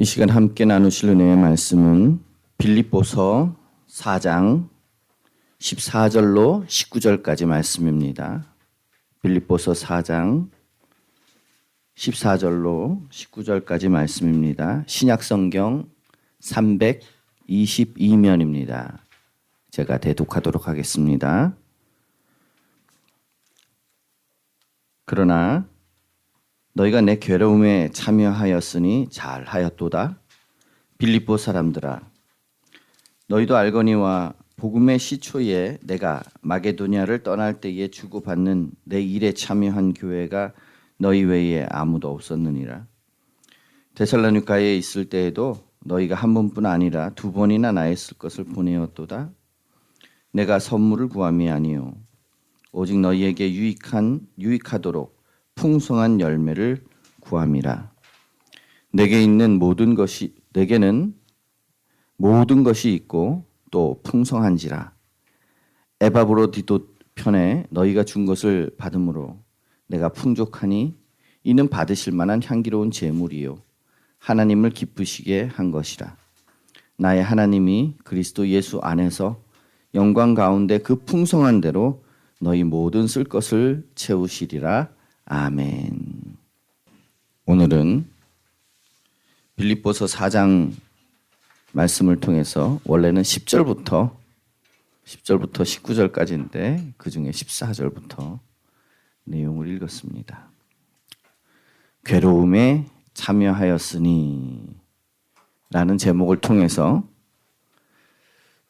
이 시간 함께 나누실 은혜의 말씀은 빌립보서 4장 14절로 19절까지 말씀입니다. 빌립보서 4장 14절로 19절까지 말씀입니다. 신약 성경 322면입니다. 제가 대독하도록 하겠습니다. 그러나 너희가 내 괴로움에 참여하였으니 잘하였도다. 빌립보 사람들아 너희도 알거니와 복음의 시초에 내가 마게도니아를 떠날 때에 주고받는 내 일에 참여한 교회가 너희 외에 아무도 없었느니라. 데살로니가에 있을 때에도 너희가 한 번뿐 아니라 두 번이나 나의 쓸 것을 보내었도다. 내가 선물을 구함이 아니요 오직 너희에게 유익한 유익하도록 풍성한 열매를 구함이라. 내게 있는 모든 것이 내게는 모든 것이 있고 또 풍성한지라. 에바브로디도 편에 너희가 준 것을 받음으로 내가 풍족하니 이는 받으실 만한 향기로운 제물이요 하나님을 기쁘시게 한 것이라. 나의 하나님이 그리스도 예수 안에서 영광 가운데 그 풍성한 대로 너희 모든 쓸 것을 채우시리라. 아멘. 오늘은 빌립보서 4장 말씀을 통해서 원래는 10절부터 10절부터 19절까지인데 그 중에 14절부터 내용을 읽었습니다. 괴로움에 참여하였으니 라는 제목을 통해서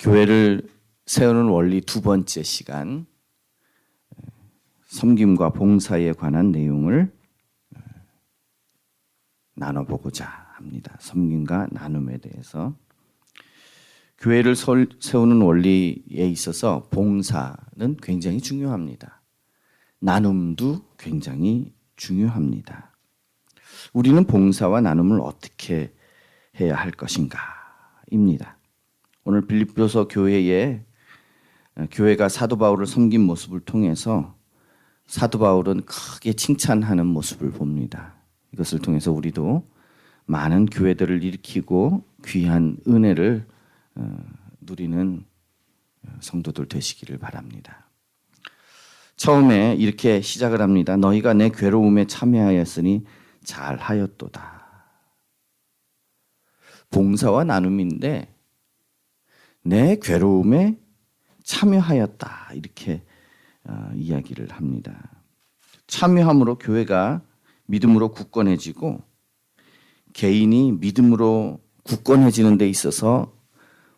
교회를 세우는 원리 두 번째 시간 섬김과 봉사에 관한 내용을 나눠보고자 합니다. 섬김과 나눔에 대해서 교회를 세우는 원리에 있어서 봉사는 굉장히 중요합니다. 나눔도 굉장히 중요합니다. 우리는 봉사와 나눔을 어떻게 해야 할 것인가입니다. 오늘 빌립보서 교회에 교회가 사도 바울을 섬긴 모습을 통해서 사도 바울은 크게 칭찬하는 모습을 봅니다. 이것을 통해서 우리도 많은 교회들을 일으키고 귀한 은혜를 어, 누리는 성도들 되시기를 바랍니다. 처음에 이렇게 시작을 합니다. 너희가 내 괴로움에 참여하였으니 잘하였도다. 봉사와 나눔인데 내 괴로움에 참여하였다. 이렇게 어, 이야기를 합니다. 참여함으로 교회가 믿음으로 굳건해지고 개인이 믿음으로 굳건해지는 데 있어서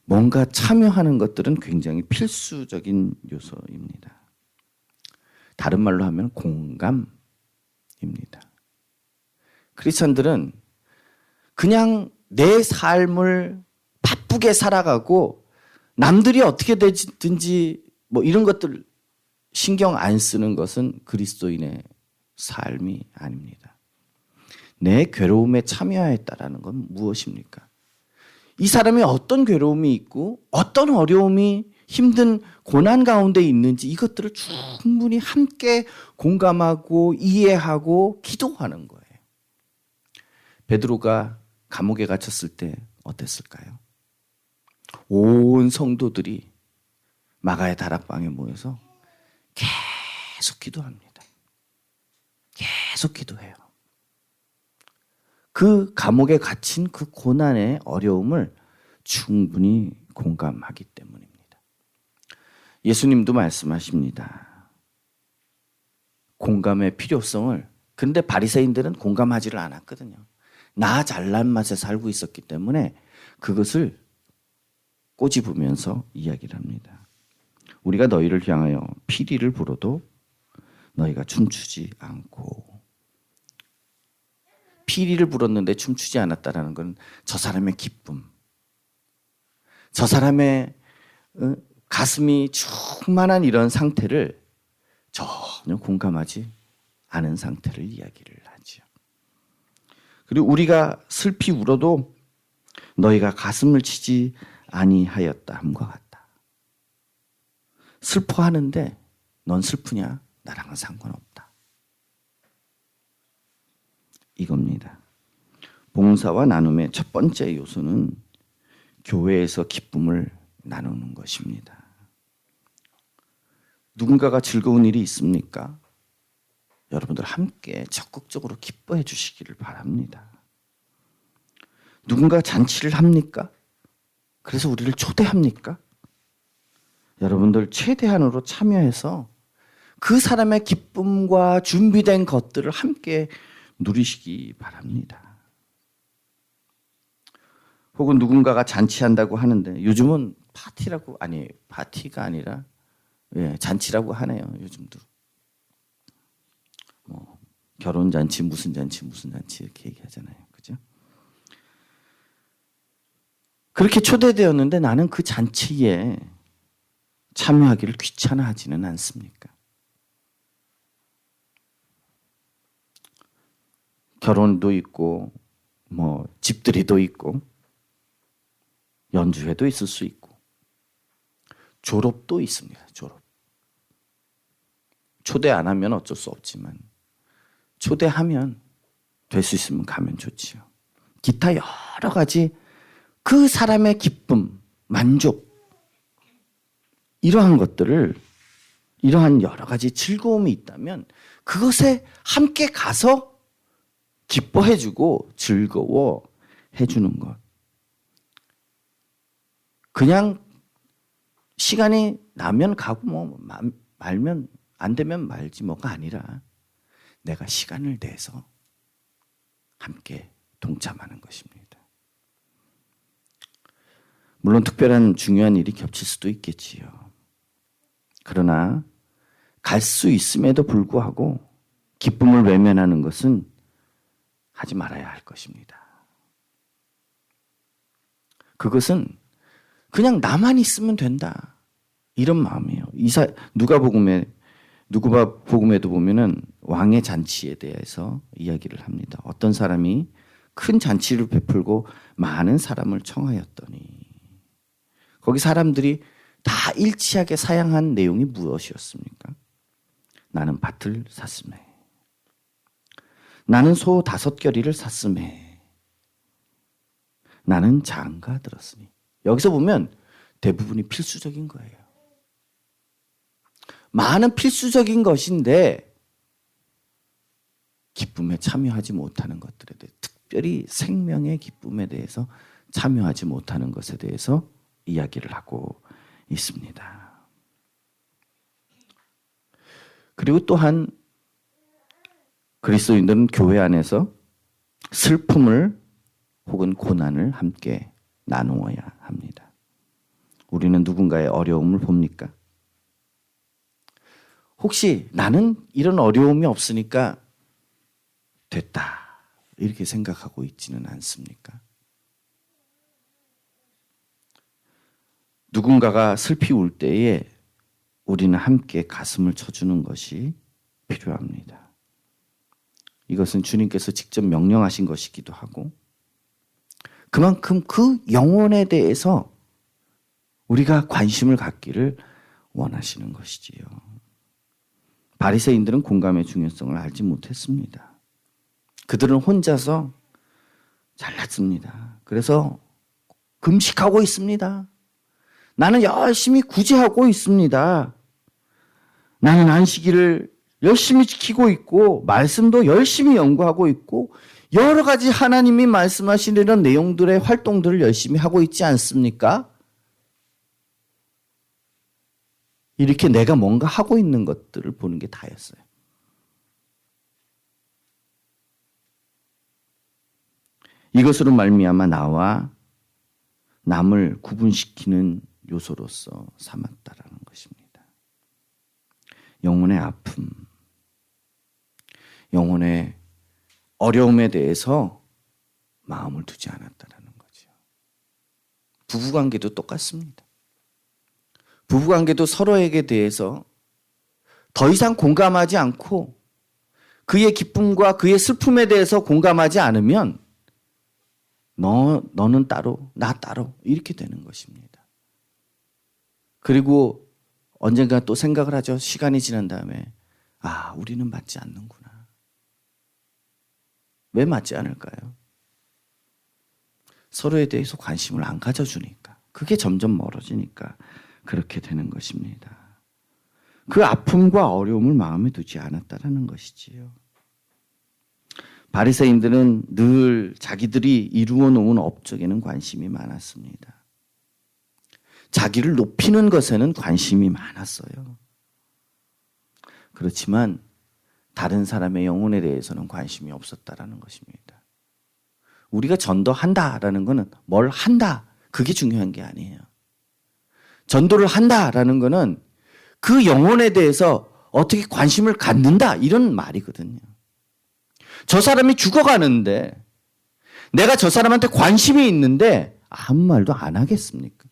뭔가 참여하는 것들은 굉장히 필수적인 요소입니다. 다른 말로 하면 공감입니다. 크리스천들은 그냥 내 삶을 바쁘게 살아가고 남들이 어떻게 되든지 뭐 이런 것들 신경 안 쓰는 것은 그리스도인의 삶이 아닙니다. 내 괴로움에 참여했다라는 건 무엇입니까? 이 사람이 어떤 괴로움이 있고 어떤 어려움이 힘든 고난 가운데 있는지 이것들을 충분히 함께 공감하고 이해하고 기도하는 거예요. 베드로가 감옥에 갇혔을 때 어땠을까요? 온 성도들이 마가의 다락방에 모여서 계속 기도합니다. 계속 기도해요. 그 감옥에 갇힌 그 고난의 어려움을 충분히 공감하기 때문입니다. 예수님도 말씀하십니다. 공감의 필요성을 근데 바리새인들은 공감하지를 않았거든요. 나 잘난 맛에 살고 있었기 때문에 그것을 꼬집으면서 이야기를 합니다. 우리가 너희를 향하여 피리를 불어도 너희가 춤추지 않고 피리를 불었는데 춤추지 않았다라는 건 저 사람의 기쁨, 저 사람의 어, 가슴이 충만한 이런 상태를 전혀 공감하지 않은 상태를 이야기를 하죠. 그리고 우리가 슬피 울어도 너희가 가슴을 치지 아니하였다 함과 같다. 슬퍼하는데 넌 슬프냐? 나랑은 상관없다. 이겁니다. 봉사와 나눔의 첫 번째 요소는 교회에서 기쁨을 나누는 것입니다. 누군가가 즐거운 일이 있습니까? 여러분들 함께 적극적으로 기뻐해 주시기를 바랍니다. 누군가 잔치를 합니까? 그래서 우리를 초대합니까? 여러분들 최대한으로 참여해서 그 사람의 기쁨과 준비된 것들을 함께 누리시기 바랍니다. 혹은 누군가가 잔치한다고 하는데 요즘은 파티라고 아니 파티가 아니라 예, 잔치라고 하네요. 요즘도 뭐 결혼 잔치 무슨 잔치 무슨 잔치 이렇게 얘기하잖아요. 그죠? 그렇게 초대되었는데 나는 그 잔치에 참여하기를 귀찮아하지는 않습니까? 결혼도 있고 뭐 집들이도 있고 연주회도 있을 수 있고 졸업도 있습니다. 졸업. 초대 안 하면 어쩔 수 없지만 초대하면 될 수 있으면 가면 좋지요. 기타 여러 가지 그 사람의 기쁨, 만족 이러한 것들을 이러한 여러 가지 즐거움이 있다면 그것에 함께 가서 기뻐해주고 즐거워 해주는 것. 그냥 시간이 나면 가고 뭐 말면 안 되면 말지 뭐가 아니라 내가 시간을 내서 함께 동참하는 것입니다. 물론 특별한 중요한 일이 겹칠 수도 있겠지요. 그러나 갈 수 있음에도 불구하고 기쁨을 외면하는 것은 하지 말아야 할 것입니다. 그것은 그냥 나만 있으면 된다. 이런 마음이에요. 이사 누가복음에 누가복음에도 보면은 왕의 잔치에 대해서 이야기를 합니다. 어떤 사람이 큰 잔치를 베풀고 많은 사람을 청하였더니 거기 사람들이 다 일치하게 사양한 내용이 무엇이었습니까? 나는 밭을 샀음에 나는 소 다섯 결이를 샀음에 나는 장가 들었으니 여기서 보면 대부분이 필수적인 거예요. 많은 필수적인 것인데 기쁨에 참여하지 못하는 것들에 대해 특별히 생명의 기쁨에 대해서 참여하지 못하는 것에 대해서 이야기를 하고 있습니다. 그리고 또한 그리스도인들은 교회 안에서 슬픔을 혹은 고난을 함께 나누어야 합니다. 우리는 누군가의 어려움을 봅니까? 혹시 나는 이런 어려움이 없으니까 됐다. 이렇게 생각하고 있지는 않습니까? 누군가가 슬피 울 때에 우리는 함께 가슴을 쳐주는 것이 필요합니다. 이것은 주님께서 직접 명령하신 것이기도 하고 그만큼 그 영혼에 대해서 우리가 관심을 갖기를 원하시는 것이지요. 바리새인들은 공감의 중요성을 알지 못했습니다. 그들은 혼자서 잘났습니다. 그래서 금식하고 있습니다. 나는 열심히 구제하고 있습니다. 나는 안식일을 열심히 지키고 있고 말씀도 열심히 연구하고 있고 여러 가지 하나님이 말씀하시는 내용들의 활동들을 열심히 하고 있지 않습니까? 이렇게 내가 뭔가 하고 있는 것들을 보는 게 다였어요. 이것으로 말미암아 나와 남을 구분시키는 요소로서 삼았다라는 것입니다. 영혼의 아픔, 영혼의 어려움에 대해서 마음을 두지 않았다라는 거죠. 부부 관계도 똑같습니다. 부부 관계도 서로에게 대해서 더 이상 공감하지 않고 그의 기쁨과 그의 슬픔에 대해서 공감하지 않으면 너, 너는 따로, 나 따로 이렇게 되는 것입니다. 그리고 언젠가 또 생각을 하죠. 시간이 지난 다음에 아, 우리는 맞지 않는구나. 왜 맞지 않을까요? 서로에 대해서 관심을 안 가져주니까. 그게 점점 멀어지니까 그렇게 되는 것입니다. 그 아픔과 어려움을 마음에 두지 않았다라는 것이지요. 바리새인들은 늘 자기들이 이루어 놓은 업적에는 관심이 많았습니다. 자기를 높이는 것에는 관심이 많았어요. 그렇지만 다른 사람의 영혼에 대해서는 관심이 없었다라는 것입니다. 우리가 전도한다라는 것은 뭘 한다 그게 중요한 게 아니에요. 전도를 한다라는 것은 그 영혼에 대해서 어떻게 관심을 갖는다 이런 말이거든요. 저 사람이 죽어가는데 내가 저 사람한테 관심이 있는데 아무 말도 안 하겠습니까?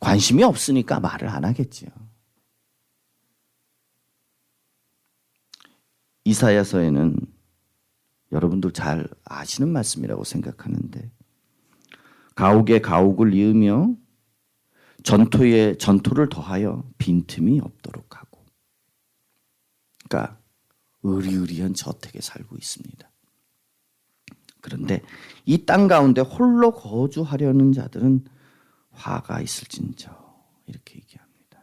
관심이 없으니까 말을 안 하겠지요. 이사야서에는 여러분들 잘 아시는 말씀이라고 생각하는데 가옥에 가옥을 이으며 전토에 전토를 더하여 빈틈이 없도록 하고 그러니까 의리의리한 저택에 살고 있습니다. 그런데 이 땅 가운데 홀로 거주하려는 자들은 화가 있을진저 이렇게 얘기합니다.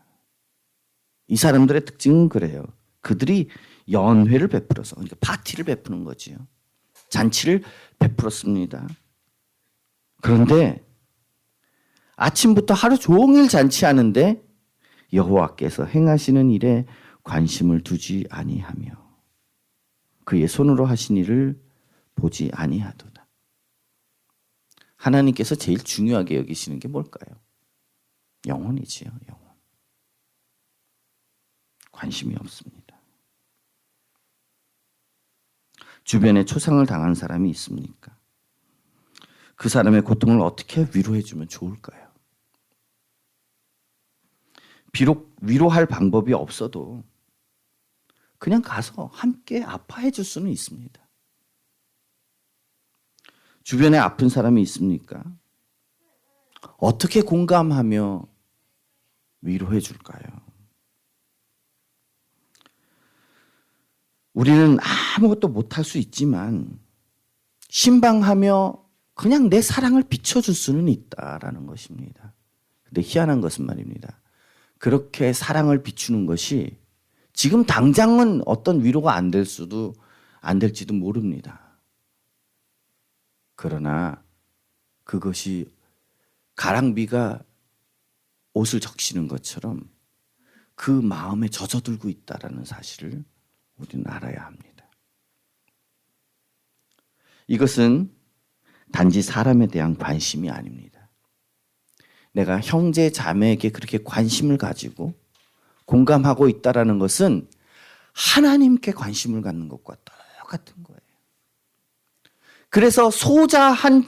이 사람들의 특징은 그래요. 그들이 연회를 베풀어서 그러니까 파티를 베푸는 거지요. 잔치를 베풀었습니다. 그런데 아침부터 하루 종일 잔치하는데 여호와께서 행하시는 일에 관심을 두지 아니하며 그의 손으로 하신 일을 보지 아니하도다. 하나님께서 제일 중요하게 여기시는 게 뭘까요? 영혼이지요, 영혼. 관심이 없습니다. 주변에 초상을 당한 사람이 있습니까? 그 사람의 고통을 어떻게 위로해 주면 좋을까요? 비록 위로할 방법이 없어도 그냥 가서 함께 아파해 줄 수는 있습니다. 주변에 아픈 사람이 있습니까? 어떻게 공감하며 위로해 줄까요? 우리는 아무것도 못할 수 있지만 신방하며 그냥 내 사랑을 비춰줄 수는 있다라는 것입니다. 근데 희한한 것은 말입니다. 그렇게 사랑을 비추는 것이 지금 당장은 어떤 위로가 안 될 수도 안 될지도 모릅니다. 그러나 그것이 가랑비가 옷을 적시는 것처럼 그 마음에 젖어들고 있다라는 사실을 우리는 알아야 합니다. 이것은 단지 사람에 대한 관심이 아닙니다. 내가 형제 자매에게 그렇게 관심을 가지고 공감하고 있다라는 것은 하나님께 관심을 갖는 것과 똑같은 거예요. 그래서 소자 한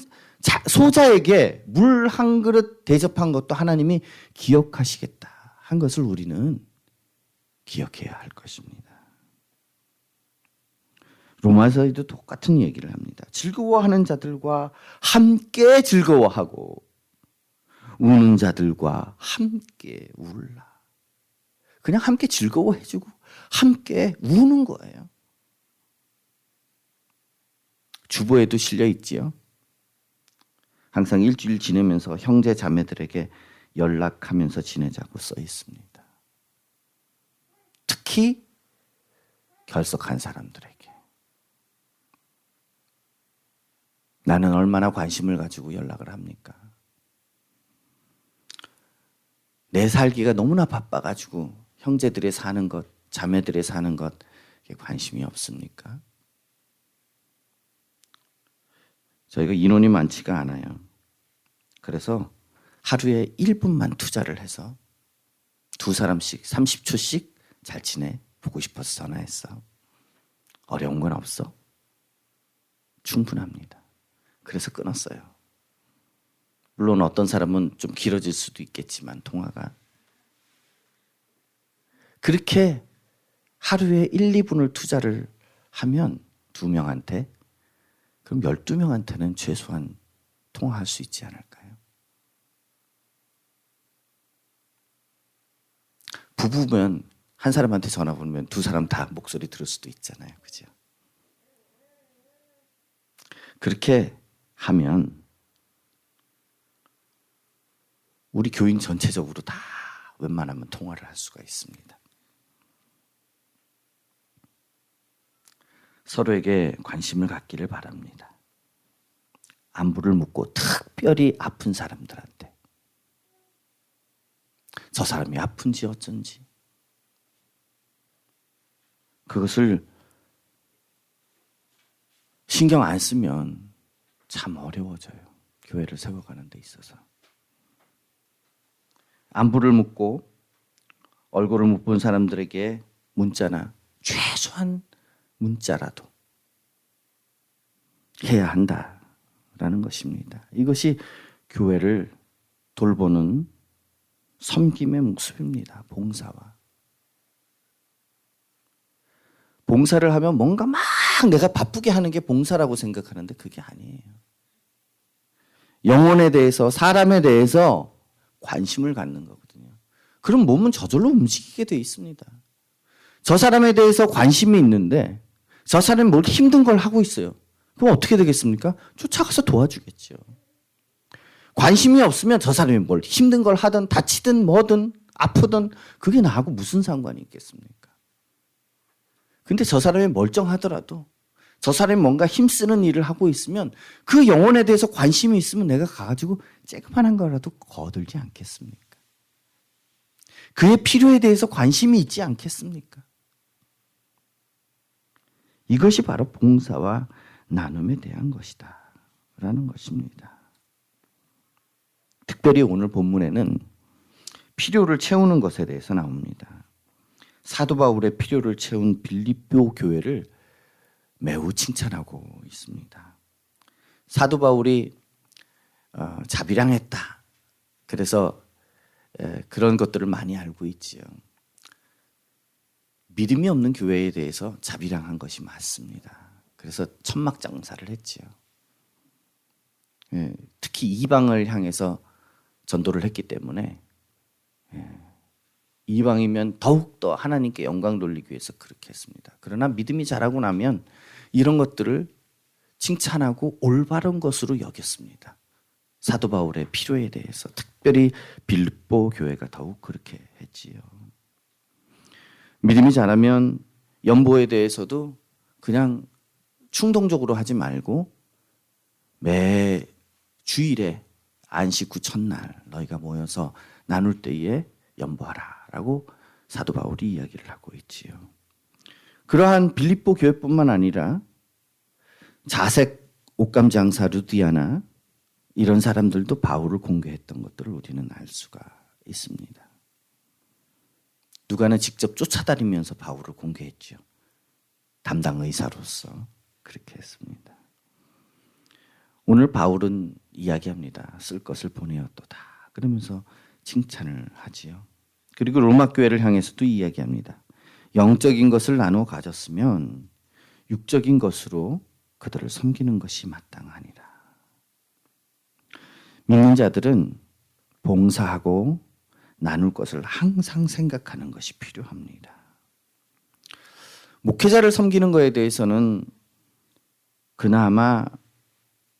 소자에게 물 한 그릇 대접한 것도 하나님이 기억하시겠다 한 것을 우리는 기억해야 할 것입니다. 로마서에도 똑같은 얘기를 합니다. 즐거워하는 자들과 함께 즐거워하고 우는 자들과 함께 울라. 그냥 함께 즐거워해주고 함께 우는 거예요. 주보에도 실려 있지요. 항상 일주일 지내면서 형제 자매들에게 연락하면서 지내자고 써 있습니다. 특히 결석한 사람들에게. 나는 얼마나 관심을 가지고 연락을 합니까? 내 살기가 너무나 바빠가지고 형제들의 사는 것, 자매들의 사는 것, 관심이 없습니까? 저희가 인원이 많지가 않아요. 그래서 하루에 1분만 투자를 해서 두 사람씩 30초씩 잘 지내 보고 싶어서 전화했어. 어려운 건 없어. 충분합니다. 그래서 끊었어요. 물론 어떤 사람은 좀 길어질 수도 있겠지만 통화가 그렇게 하루에 1, 2분을 투자를 하면 두 명한테 그럼 12명한테는 최소한 통화할 수 있지 않을까요? 부부면 한 사람한테 전화 보면 두 사람 다 목소리 들을 수도 있잖아요. 그죠? 그렇게 하면 우리 교인 전체적으로 다 웬만하면 통화를 할 수가 있습니다. 서로에게 관심을 갖기를 바랍니다. 안부를 묻고 특별히 아픈 사람들한테 저 사람이 아픈지 어쩐지 그것을 신경 안 쓰면 참 어려워져요. 교회를 세워가는 데 있어서. 안부를 묻고 얼굴을 못 본 사람들에게 문자나 최소한 문자라도 해야 한다라는 것입니다. 이것이 교회를 돌보는 섬김의 모습입니다. 봉사와. 봉사를 하면 뭔가 막 내가 바쁘게 하는 게 봉사라고 생각하는데 그게 아니에요. 영혼에 대해서, 사람에 대해서 관심을 갖는 거거든요. 그럼 몸은 저절로 움직이게 돼 있습니다. 저 사람에 대해서 관심이 있는데 저 사람이 뭘 힘든 걸 하고 있어요. 그럼 어떻게 되겠습니까? 쫓아가서 도와주겠죠. 관심이 없으면 저 사람이 뭘 힘든 걸 하든 다치든 뭐든 아프든 그게 나하고 무슨 상관이 있겠습니까? 근데 저 사람이 멀쩡하더라도 저 사람이 뭔가 힘쓰는 일을 하고 있으면 그 영혼에 대해서 관심이 있으면 내가 가가지고 쬐그만한 거라도 거들지 않겠습니까? 그의 필요에 대해서 관심이 있지 않겠습니까? 이것이 바로 봉사와 나눔에 대한 것이다. 라는 것입니다. 특별히 오늘 본문에는 필요를 채우는 것에 대해서 나옵니다. 사도 바울의 필요를 채운 빌립보 교회를 매우 칭찬하고 있습니다. 사도 바울이 어, 자비량했다. 그래서 에, 그런 것들을 많이 알고 있지요. 믿음이 없는 교회에 대해서 자비량한 것이 맞습니다. 그래서 천막 장사를 했지요. 예, 특히 이방을 향해서 전도를 했기 때문에 예, 이방이면 더욱 더 하나님께 영광 돌리기 위해서 그렇게 했습니다. 그러나 믿음이 자라고 나면 이런 것들을 칭찬하고 올바른 것으로 여겼습니다. 사도 바울의 필요에 대해서 특별히 빌립보 교회가 더욱 그렇게 했지요. 믿음이 자라면 연보에 대해서도 그냥 충동적으로 하지 말고 매 주일에 안식 후 첫날 너희가 모여서 나눌 때에 연보하라라고 사도 바울이 이야기를 하고 있지요. 그러한 빌립보 교회뿐만 아니라 자색 옷감 장사 루디아나 이런 사람들도 바울을 공개했던 것들을 우리는 알 수가 있습니다. 누가는 직접 쫓아다니면서 바울을 공개했죠. 담당 의사로서 그렇게 했습니다. 오늘 바울은 이야기합니다. 쓸 것을 보내었도다. 그러면서 칭찬을 하지요. 그리고 로마 교회를 향해서도 이야기합니다. 영적인 것을 나누어 가졌으면 육적인 것으로 그들을 섬기는 것이 마땅하니라. 믿는 자들은 봉사하고 나눌 것을 항상 생각하는 것이 필요합니다. 목회자를 섬기는 것에 대해서는 그나마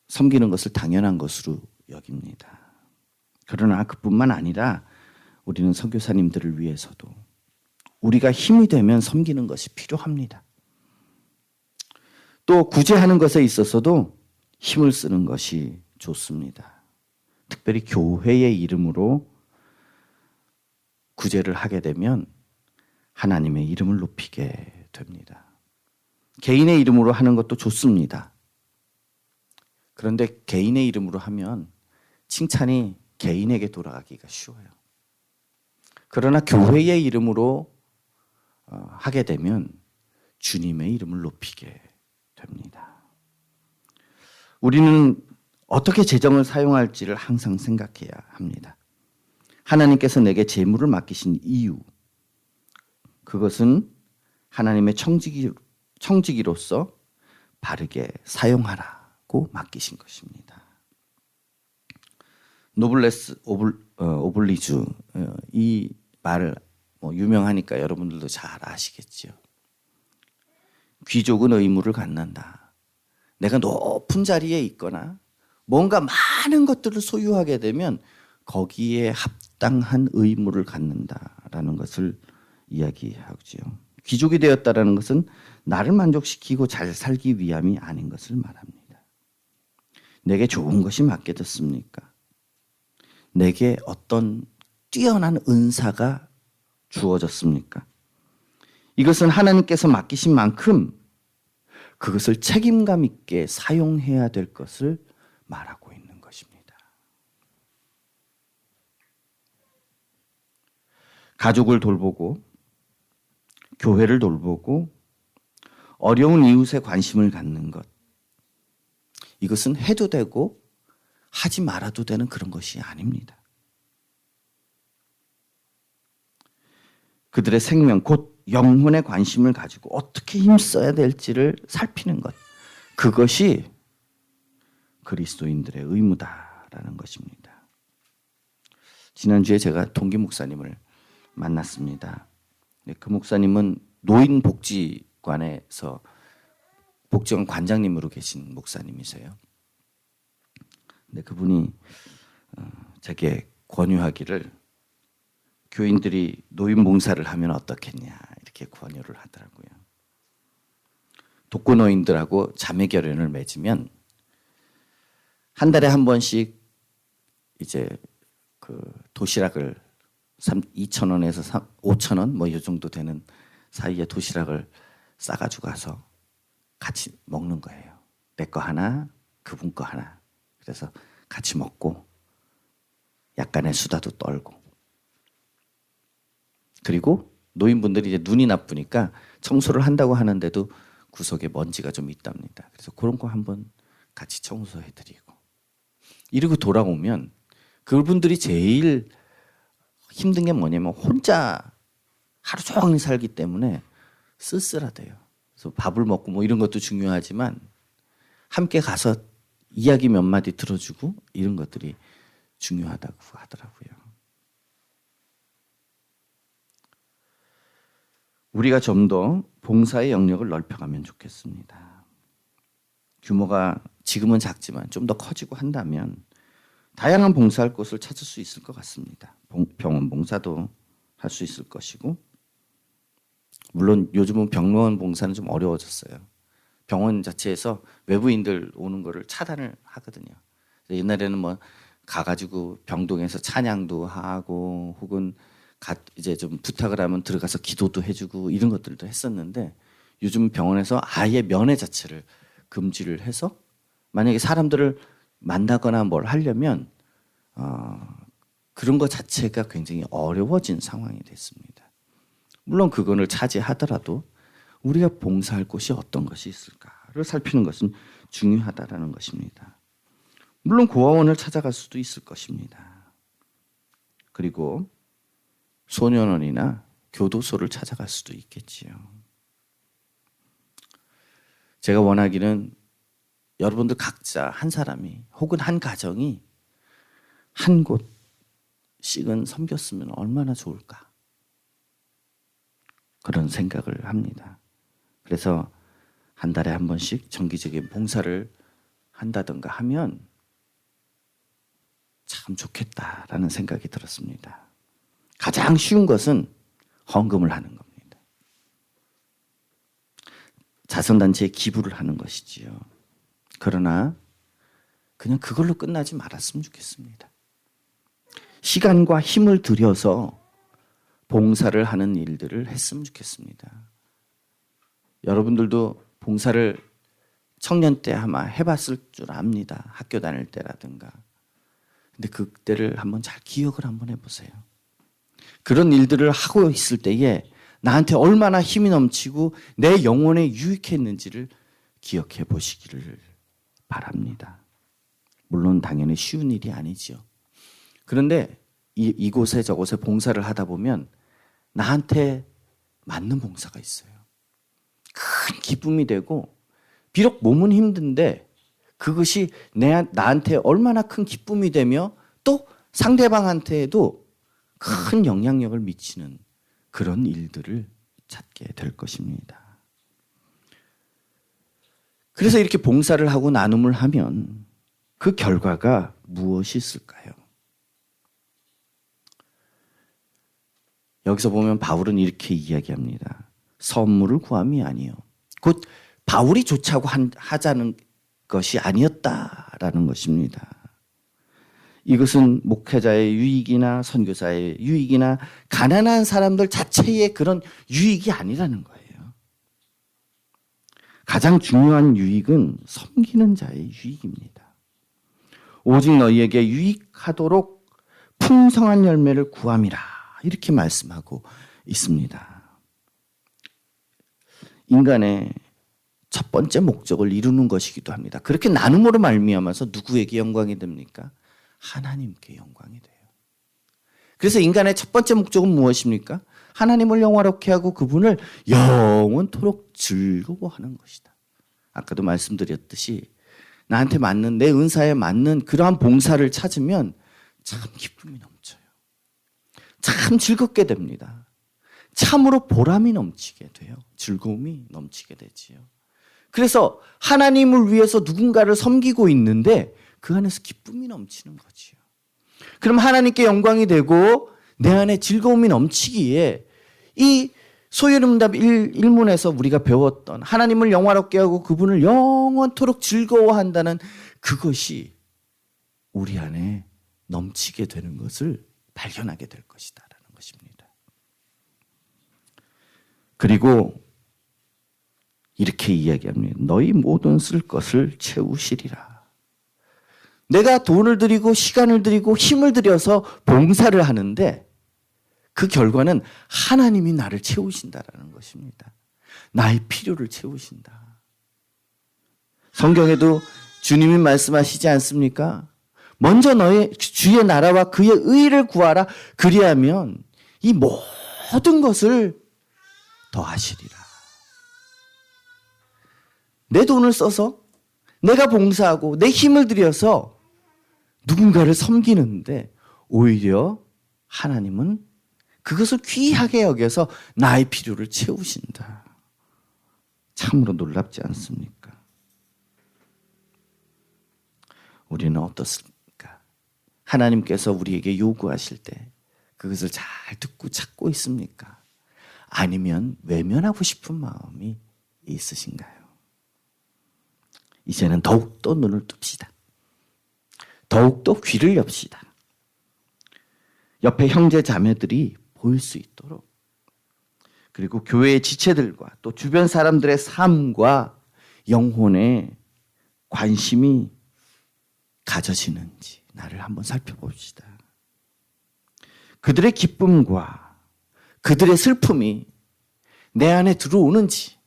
섬기는 것을 당연한 것으로 여깁니다. 그러나 그뿐만 아니라 우리는 선교사님들을 위해서도 우리가 힘이 되면 섬기는 것이 필요합니다. 또 구제하는 것에 있어서도 힘을 쓰는 것이 좋습니다. 특별히 교회의 이름으로 구제를 하게 되면 하나님의 이름을 높이게 됩니다. 개인의 이름으로 하는 것도 좋습니다. 그런데 개인의 이름으로 하면 칭찬이 개인에게 돌아가기가 쉬워요. 그러나 교회의 이름으로 어, 하게 되면 주님의 이름을 높이게 됩니다. 우리는 어떻게 재정을 사용할지를 항상 생각해야 합니다. 하나님께서 내게 재물을 맡기신 이유, 그것은 하나님의 청지기, 청지기로서 바르게 사용하라고 맡기신 것입니다. 노블레스 오블, 어, 오블리주 어, 이 말을 뭐 유명하니까 여러분들도 잘 아시겠죠. 귀족은 의무를 갖는다. 내가 높은 자리에 있거나 뭔가 많은 것들을 소유하게 되면 거기에 합당한 의무를 갖는다라는 것을 이야기하지요. 귀족이 되었다라는 것은 나를 만족시키고 잘 살기 위함이 아닌 것을 말합니다. 내게 좋은 것이 맡겨졌습니까? 내게 어떤 뛰어난 은사가 주어졌습니까? 이것은 하나님께서 맡기신 만큼 그것을 책임감 있게 사용해야 될 것을 말하고 있는 것입니다. 가족을 돌보고 교회를 돌보고 어려운 이웃에 관심을 갖는 것. 이것은 해도 되고 하지 말아도 되는 그런 것이 아닙니다. 그들의 생명, 곧 영혼에 관심을 가지고 어떻게 힘써야 될지를 살피는 것. 그것이 그리스도인들의 의무다라는 것입니다. 지난주에 제가 동기 목사님을 만났습니다. 네, 그 목사님은 노인복지관에서 복지관 관장님으로 계신 목사님이세요. 근데 그분이 어, 제게 권유하기를 교인들이 노인 봉사를 하면 어떻겠냐 이렇게 권유를 하더라고요. 독거노인들하고 자매 결연을 맺으면 한 달에 한 번씩 이제 그 도시락을 2천 원에서 5천 원 뭐 이 정도 되는 사이에 도시락을 싸가지고 가서 같이 먹는 거예요. 내 거 하나, 그분 거 하나. 그래서 같이 먹고 약간의 수다도 떨고 그리고 노인분들이 이제 눈이 나쁘니까 청소를 한다고 하는데도 구석에 먼지가 좀 있답니다. 그래서 그런 거 한번 같이 청소해드리고 이러고 돌아오면 그분들이 제일 힘든 게 뭐냐면 혼자 하루 종일 살기 때문에 쓸쓸하대요. 그래서 밥을 먹고 뭐 이런 것도 중요하지만 함께 가서 이야기 몇 마디 들어주고 이런 것들이 중요하다고 하더라고요. 우리가 좀 더 봉사의 영역을 넓혀가면 좋겠습니다. 규모가 지금은 작지만 좀 더 커지고 한다면 다양한 봉사할 곳을 찾을 수 있을 것 같습니다. 병원 봉사도 할 수 있을 것이고 물론 요즘은 병원 봉사는 좀 어려워졌어요. 병원 자체에서 외부인들 오는 거를 차단을 하거든요. 옛날에는 뭐 가가지고 병동에서 찬양도 하고 혹은 가 이제 좀 부탁을 하면 들어가서 기도도 해주고 이런 것들도 했었는데 요즘 병원에서 아예 면회 자체를 금지를 해서 만약에 사람들을 만나거나 뭘 하려면 어, 그런 것 자체가 굉장히 어려워진 상황이 됐습니다. 물론 그거를 차지하더라도 우리가 봉사할 곳이 어떤 것이 있을까를 살피는 것은 중요하다라는 것입니다. 물론 고아원을 찾아갈 수도 있을 것입니다. 그리고 소년원이나 교도소를 찾아갈 수도 있겠지요. 제가 원하기는 여러분들 각자 한 사람이 혹은 한 가정이 한 곳 씩은 섬겼으면 얼마나 좋을까. 그런 생각을 합니다. 그래서 한 달에 한 번씩 정기적인 봉사를 한다든가 하면 참 좋겠다라는 생각이 들었습니다. 가장 쉬운 것은 헌금을 하는 겁니다. 자선단체에 기부를 하는 것이지요. 그러나 그냥 그걸로 끝나지 말았으면 좋겠습니다. 시간과 힘을 들여서 봉사를 하는 일들을 했으면 좋겠습니다. 여러분들도 봉사를 청년 때 아마 해봤을 줄 압니다. 학교 다닐 때라든가. 근데 그때를 한번 잘 기억을 한번 해보세요. 그런 일들을 하고 있을 때에 나한테 얼마나 힘이 넘치고 내 영혼에 유익했는지를 기억해 보시기를 바랍니다. 물론 당연히 쉬운 일이 아니지요. 그런데 이, 이곳에 저곳에 봉사를 하다 보면 나한테 맞는 봉사가 있어요. 큰 기쁨이 되고 비록 몸은 힘든데 그것이 내 나한테 얼마나 큰 기쁨이 되며 또 상대방한테도 큰 영향력을 미치는 그런 일들을 찾게 될 것입니다. 그래서 이렇게 봉사를 하고 나눔을 하면 그 결과가 무엇이 있을까요? 여기서 보면 바울은 이렇게 이야기합니다. 선물을 구함이 아니요. 곧 바울이 좋자고 한- 하자는 것이 아니었다라는 것입니다. 이것은 목회자의 유익이나 선교사의 유익이나 가난한 사람들 자체의 그런 유익이 아니라는 거예요. 가장 중요한 유익은 섬기는 자의 유익입니다. 오직 너희에게 유익하도록 풍성한 열매를 구함이라 이렇게 말씀하고 있습니다. 인간의 첫 번째 목적을 이루는 것이기도 합니다. 그렇게 나눔으로 말미암아서 누구에게 영광이 됩니까? 하나님께 영광이 돼요. 그래서 인간의 첫 번째 목적은 무엇입니까? 하나님을 영화롭게 하고 그분을 영원토록 즐거워하는 것이다. 아까도 말씀드렸듯이 나한테 맞는 내 은사에 맞는 그러한 봉사를 찾으면 참 기쁨이 넘쳐요. 참 즐겁게 됩니다. 참으로 보람이 넘치게 돼요. 즐거움이 넘치게 되지요. 그래서 하나님을 위해서 누군가를 섬기고 있는데 그 안에서 기쁨이 넘치는 거지요. 그럼 하나님께 영광이 되고 내 안에 즐거움이 넘치기에 이 소유름답 1문에서 우리가 배웠던 하나님을 영화롭게 하고 그분을 영원토록 즐거워한다는 그것이 우리 안에 넘치게 되는 것을 발견하게 될 것이다라는 것입니다. 그리고 이렇게 이야기합니다. 너희 모든 쓸 것을 채우시리라. 내가 돈을 들이고 시간을 들이고 힘을 들여서 봉사를 하는데 그 결과는 하나님이 나를 채우신다라는 것입니다. 나의 필요를 채우신다. 성경에도 주님이 말씀하시지 않습니까? 먼저 너의 주의 나라와 그의 의를 구하라. 그리하면 이 모든 것을 더하시리라. 내 돈을 써서 내가 봉사하고 내 힘을 들여서 누군가를 섬기는데 오히려 하나님은 그것을 귀하게 여겨서 나의 필요를 채우신다. 참으로 놀랍지 않습니까? 우리는 어떻습니까? 하나님께서 우리에게 요구하실 때 그것을 잘 듣고 찾고 있습니까? 아니면 외면하고 싶은 마음이 있으신가요? 이제는 더욱더 눈을 뜹시다. 더욱더 귀를 엽시다. 옆에 형제 자매들이 보일 수 있도록 그리고 교회의 지체들과 또 주변 사람들의 삶과 영혼에 관심이 가져지는지 나를 한번 살펴봅시다. 그들의 기쁨과 그들의 슬픔이 내 안에 들어오는지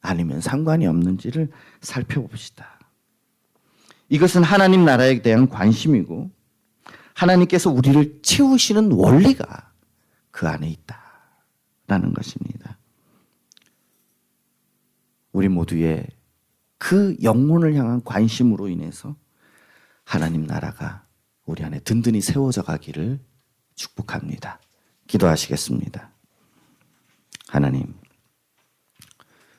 아니면 상관이 없는지를 살펴봅시다. 이것은 하나님 나라에 대한 관심이고 하나님께서 우리를 채우시는 원리가 그 안에 있다라는 것입니다. 우리 모두의 그 영혼을 향한 관심으로 인해서 하나님 나라가 우리 안에 든든히 세워져 가기를 축복합니다. 기도하시겠습니다. 하나님,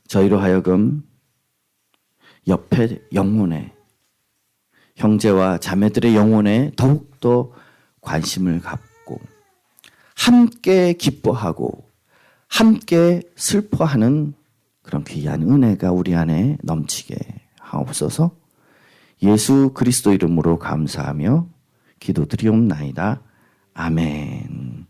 저희로 하여금 옆에 영혼에 형제와 자매들의 영혼에 더욱더 관심을 갖고 함께 기뻐하고 함께 슬퍼하는 그런 귀한 은혜가 우리 안에 넘치게 하옵소서 예수 그리스도 이름으로 감사하며 기도드리옵나이다. 아멘.